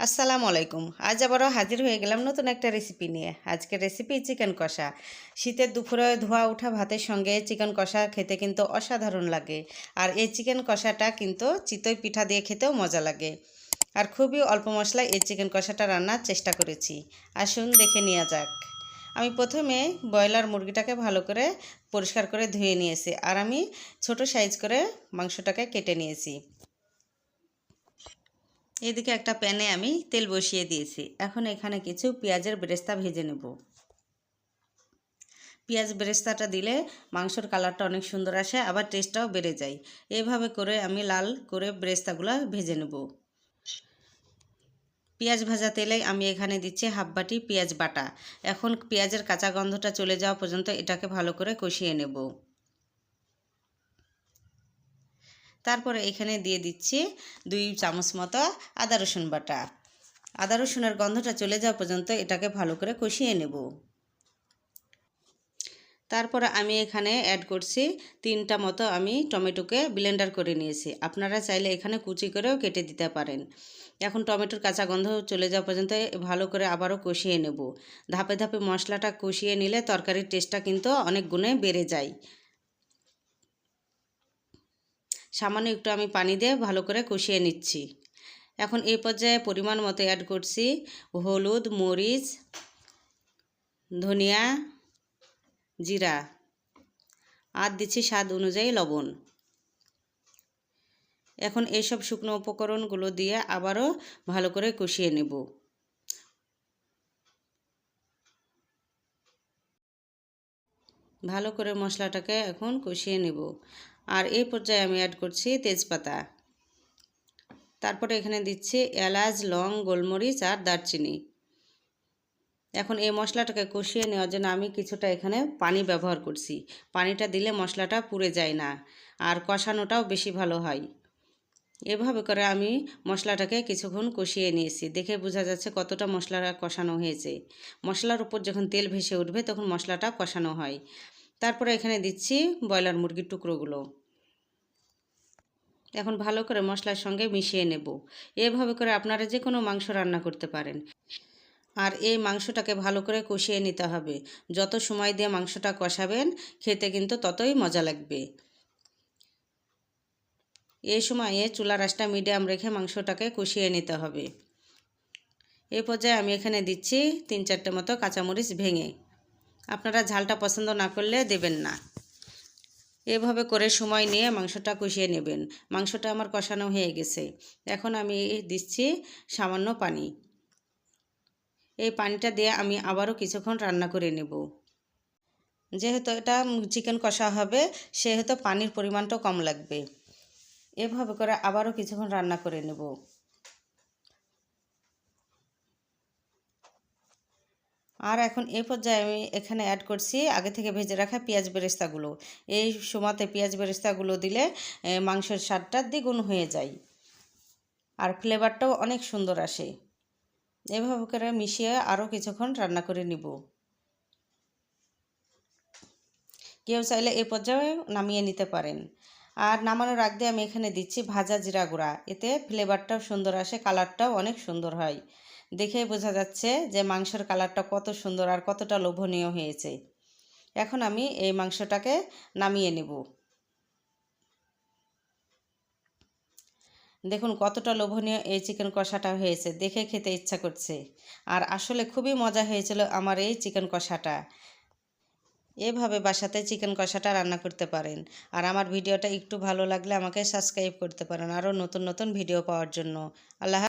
আসসালামু আলাইকুম। আজ আবারও হাজির হয়ে গেলাম নতুন একটা রেসিপি নিয়ে। আজকে রেসিপি চিকেন কষা। শীতের দুপুরে ধোয়া ওঠা ভাতের সঙ্গে চিকেন কষা খেতে কিন্তু অসাধারণ লাগে। আর এই চিকেন কষাটা কিন্তু চিতই পিঠা দিয়ে খেতেও মজা লাগে। আর খুবই অল্প মশলায় এই চিকেন কষাটা রান্নার চেষ্টা করেছি। আসুন দেখে নেওয়া যাক। আমি প্রথমে ব্রয়লার মুরগিটাকে ভালো করে পরিষ্কার করে ধুয়ে নিয়েছি। আর আমি ছোট সাইজ করে মাংসটাকে কেটে নিয়েছি। এদিকে একটা প্যানে আমি তেল বসিয়ে দিয়েছি। এখন এখানে কিছু পেঁয়াজের বেরেস্তা ভেজে নেব। পেঁয়াজ বেরেস্তাটা দিলে মাংসর কালারটা অনেক সুন্দর আসে, আবার টেস্টটাও বেড়ে যায়। এভাবে করে আমি লাল করে বেরেস্তাগুলো ভেজে নেব। পেঁয়াজ ভাজা তেলে আমি এখানে দিচ্ছি হাফ বাটি পেঁয়াজ বাটা। এখন পেঁয়াজের কাঁচা গন্ধটা চলে যাওয়া পর্যন্ত এটাকে ভালো করে কষিয়ে নেব। তারপরে এখানে দিয়ে দিচ্ছি দুই চামচ মতো আদা রসুন বাটা। আদা রসুনের গন্ধটা চলে যাওয়া পর্যন্ত এটাকে ভালো করে কষিয়ে নেব। তারপরে আমি এখানে অ্যাড করছি তিনটা মতো আমি টমেটোকে ব্লেন্ডার করে নিয়েছি। আপনারা চাইলে এখানে কুচি করেও কেটে দিতে পারেন। এখন টমেটোর কাঁচা গন্ধ চলে যাওয়া পর্যন্ত ভালো করে আবারও কষিয়ে নেব। ধাপে ধাপে মশলাটা কষিয়ে নিলে তরকারির টেস্টটা কিন্তু অনেক গুণে বেড়ে যায়। সামান্য একটু আমি পানি দিয়ে ভালো করে কষিয়ে নিচ্ছি। এখন এই পর্যায়ে পরিমাণ মতো অ্যাড করছি হলুদ, মরিচ, ধনিয়া, জিরা। আর দিচ্ছি স্বাদ অনুযায়ী লবণ। এখন এইসব শুকনো উপকরণগুলো দিয়ে আবারও ভালো করে কষিয়ে নেব। ভালো করে মশলাটাকে এখন কষিয়ে নেব। আর এই পর্যায়ে আমি অ্যাড করছি তেজপাতা। তারপরে এখানে দিচ্ছি এলাচ, লং, গোলমরিচ আর দারচিনি। এখন এই মশলাটাকে কষিয়ে নেওয়ার জন্য আমি কিছুটা এখানে পানি ব্যবহার করছি। পানিটা দিলে মশলাটা পুড়ে যায় না আর কষানোটাও বেশি ভালো হয়। এভাবে করে আমি মশলাটাকে কিছুক্ষণ কষিয়ে নিয়েছি। দেখে বোঝা যাচ্ছে কতটা মশলা কষানো হয়েছে। মশলার উপর যখন তেল ভেসে উঠবে তখন মশলাটা কষানো হয়। তারপরে এখানে দিচ্ছি ব্রয়লার মুরগির টুকরোগুলো। এখন ভালো করে মশলার সঙ্গে মিশিয়ে নেব। এভাবে করে আপনারা যে কোনো মাংস রান্না করতে পারেন। আর এই মাংসটাকে ভালো করে কষিয়ে নিতে হবে। যত সময় দিয়ে মাংসটা কষাবেন, খেতে কিন্তু ততই মজা লাগবে। এই সময়ে চুলা রাসটা মিডিয়াম রেখে মাংসটাকে কষিয়ে নিতে হবে। এ পর্যায়ে আমি এখানে দিচ্ছি তিন চারটে মতো কাঁচামরিচ ভেঙে। আপনারা ঝালটা পছন্দ না করলে দেবেন না। এভাবে করে সময় নিয়ে মাংসটা কষিয়ে নেবেন। মাংসটা আমার কষানো হয়ে গেছে। এখন আমি দিচ্ছি সামান্য পানি। এই পানিটা দিয়ে আমি আবারও কিছুক্ষণ রান্না করে নেব। যেহেতু এটা চিকেন কষা হবে, সেহেতু পানির পরিমাণটাও কম লাগবে। এভাবে করে আবারও কিছুক্ষণ রান্না করে নেব। আর এখন এই পর্যায়ে আমি এখানে অ্যাড করছি আগে থেকে ভেজে রাখা পেঁয়াজ বেরেস্তাগুলো। এই সময়তে পেঁয়াজ বেরেস্তাগুলো দিলে মাংসের স্বাদটা দ্বিগুণ হয়ে যায়। আর ফ্লেভারটাও অনেক সুন্দর আসে। এভাবে করে মিশিয়ে আরও কিছুক্ষণ রান্না করে নিব। কেউ চাইলে এই পর্যায়ে নামিয়ে নিতে পারেন। আর নামানোর আগ আমি এখানে দিচ্ছি ভাজা জিরা গুঁড়া। এতে ফ্লেভারটাও সুন্দর আসে কালারটাও অনেক সুন্দর হয়। দেখেই বোঝা যাচ্ছে যে মাংসের কালারটা কত সুন্দর আর কতটা লোভনীয় হয়েছে। এখন আমি এই মাংসটাকে নামিয়ে নেব। দেখুন কতটা লোভনীয় এই চিকেন কষাটা হয়েছে, দেখে খেতে ইচ্ছা করছে। আর আসলে খুবই মজা হয়েছিল আমার এই চিকেন কষাটা। এভাবে বাসাতে চিকেন কষাটা রান্না করতে পারেন। আর আমার ভিডিওটা একটু ভালো লাগলে আমাকে সাবস্ক্রাইব করতে পারেন আরও নতুন নতুন ভিডিও পাওয়ার জন্য। আল্লাহ